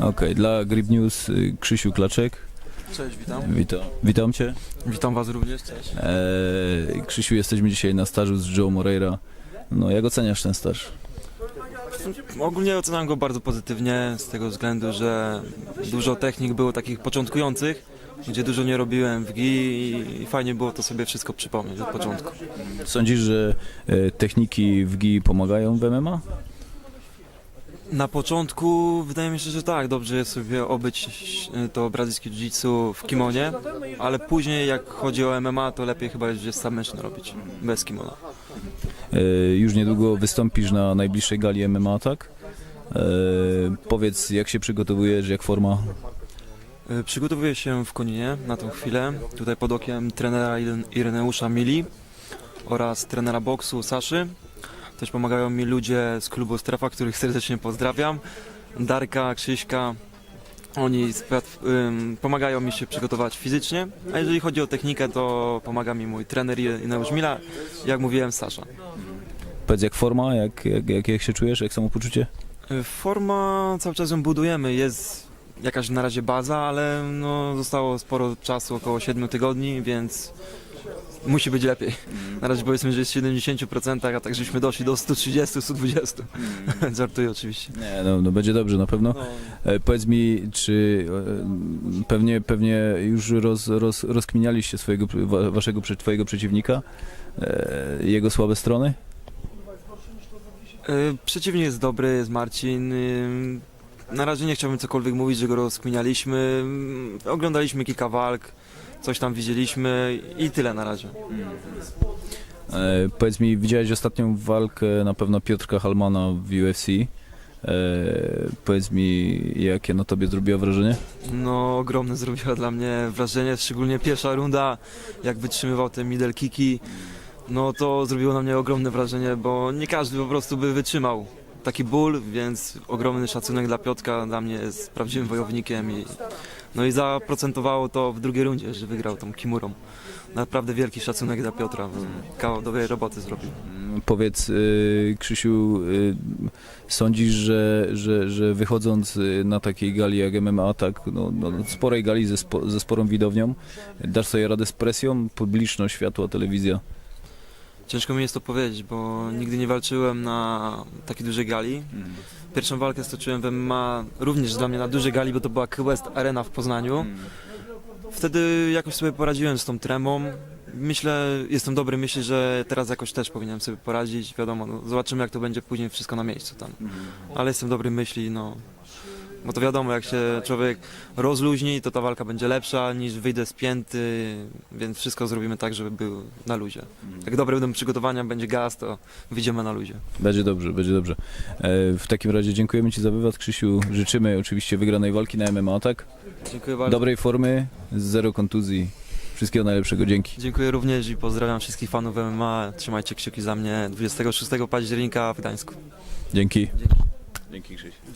Okej, dla Grip News y, Krzysiu Klaczek. Cześć, witam. Witam. Witam Cię. Witam Was również, cześć. Eee, Krzysiu, jesteśmy dzisiaj na stażu z Joe Moreira. No, jak oceniasz ten staż? Ogólnie oceniam go bardzo pozytywnie z tego względu, że dużo technik było takich początkujących, gdzie dużo nie robiłem w GI i fajnie było to sobie wszystko przypomnieć od początku. Sądzisz, że e, techniki w GI pomagają w MMA? Na początku wydaje mi się, że tak, dobrze jest sobie obyć e, to brazylijskie jiu-jitsu w kimonie, ale później jak chodzi o MMA, to lepiej chyba jest submission robić, bez kimona. E, już niedługo wystąpisz na najbliższej gali MMA, tak? E, powiedz, jak się przygotowujesz, jak forma? Przygotowuję się w Koninie na tą chwilę, tutaj pod okiem trenera Iren- Ireneusza Mili oraz trenera boksu Saszy. Też pomagają mi ludzie z klubu Strefa, których serdecznie pozdrawiam. Darka, Krzyśka, oni ym, pomagają mi się przygotować fizycznie, a jeżeli chodzi o technikę, to pomaga mi mój trener Ireneusz Mila, jak mówiłem Sasza. Powiedz, jak forma, jak, jak, jak, jak się czujesz, jak samopoczucie? Y, Forma cały czas ją budujemy, jest jakaś na razie baza, ale no, zostało sporo czasu, około 7 tygodni, więc musi być lepiej. Na razie powiedzmy, że jest w 70%, a tak żeśmy doszli do 130, 120. Żartuję oczywiście. Nie, no, no będzie dobrze na pewno. E, powiedz mi, czy e, pewnie, pewnie już roz, roz, rozkminialiście swojego, wa- waszego, prze- twojego przeciwnika, e, jego słabe strony? Y, Przeciwnik jest dobry, jest Marcin. y, Na razie nie chciałbym cokolwiek mówić, że go rozkminialiśmy. Y, Oglądaliśmy kilka walk, coś tam widzieliśmy i tyle na razie. E, powiedz mi, widziałeś ostatnią walkę na pewno Piotrka Halmana w UFC. E, powiedz mi, jakie na tobie zrobiło wrażenie? No, ogromne zrobiła dla mnie wrażenie, szczególnie pierwsza runda, jak wytrzymywał te middle kicki. No to zrobiło na mnie ogromne wrażenie, bo nie każdy po prostu by wytrzymał taki ból, więc ogromny szacunek dla Piotka, dla mnie jest prawdziwym wojownikiem i no i zaprocentowało to w drugiej rundzie, że wygrał tą Kimurą. Naprawdę wielki szacunek dla Piotra, kawał dobrej roboty zrobił. Powiedz, y, Krzysiu, y, sądzisz, że, że, że wychodząc y, na takiej gali jak MMA, tak, no, no, no, sporej gali ze, spo, ze sporą widownią, dasz sobie radę z presją? Publiczność, światło, telewizja. Ciężko mi jest to powiedzieć, bo nigdy nie walczyłem na takiej dużej gali. Pierwszą walkę stoczyłem w MMA również dla mnie na dużej gali, bo to była West Arena w Poznaniu. Wtedy jakoś sobie poradziłem z tą tremą. Myślę, jestem dobry, myślę, że teraz jakoś też powinienem sobie poradzić. Wiadomo, no, zobaczymy jak to będzie później wszystko na miejscu tam. Ale jestem dobry myśli, no. Bo to wiadomo, jak się człowiek rozluźni, to ta walka będzie lepsza niż wyjdę spięty, więc wszystko zrobimy tak, żeby był na luzie. Jak dobre będą przygotowania, będzie gaz, to wyjdziemy na luzie. Będzie dobrze, będzie dobrze. E, w takim razie dziękujemy Ci za wywiad, Krzysiu. Życzymy oczywiście wygranej walki na MMA, tak? Dziękuję bardzo. Dobrej formy, zero kontuzji. Wszystkiego najlepszego, dzięki. Dziękuję również i pozdrawiam wszystkich fanów MMA. Trzymajcie kciuki za mnie 26 października w Gdańsku. Dzięki. Dzięki Krzysiu.